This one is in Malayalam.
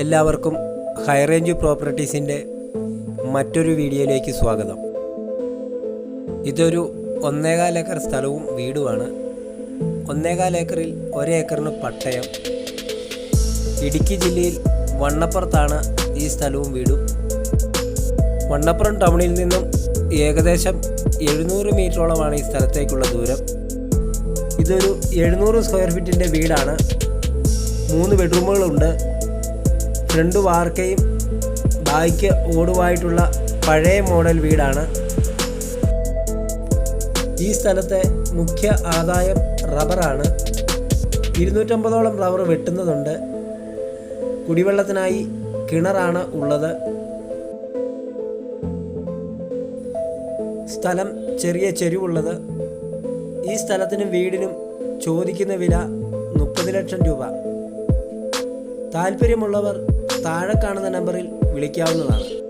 എല്ലാവർക്കും ഹൈ റേഞ്ച് പ്രോപ്പർട്ടീസിന്റെ മറ്റൊരു വീഡിയോയിലേക്ക് സ്വാഗതം. ഇതൊരു ഒന്നേകാൽ ഏക്കർ സ്ഥലവും വീടുമാണ്. ഒന്നേകാൽ ഏക്കറിൽ ഒരേക്കറിന് പട്ടയം. ഇടുക്കി ജില്ലയിൽ വണ്ണപ്പുറത്താണ് ഈ സ്ഥലവും വീടും. വണ്ണപ്പുറം ടൗണിൽ നിന്നും ഏകദേശം എഴുന്നൂറ് മീറ്ററോളമാണ് ഈ സ്ഥലത്തേക്കുള്ള ദൂരം. ഇതൊരു എഴുന്നൂറ് സ്ക്വയർ ഫീറ്റിന്റെ വീടാണ്. മൂന്ന് ബെഡ്റൂമുകളുണ്ട്. ഫ്രണ്ട് വാർക്കയും ബായ്ക്ക് ഓടുമായിട്ടുള്ള പഴയ മോഡൽ വീടാണ്. ഈ സ്ഥലത്തെ മുഖ്യ ആദായം റബ്ബറാണ്. ഇരുന്നൂറ്റമ്പതോളം റബ്ബർ വെട്ടുന്നതുണ്ട്. കുടിവെള്ളത്തിനായി കിണറാണ് ഉള്ളത്. സ്ഥലം ചെറിയ ചെരുവുള്ളത്. ഈ സ്ഥലത്തിനും വീടിനും ചോദിക്കുന്ന വില മുപ്പത് ലക്ഷം രൂപ. താല്പര്യമുള്ളവർ താഴെ കാണുന്ന നമ്പറിൽ വിളിക്കാവുന്നതാണ്.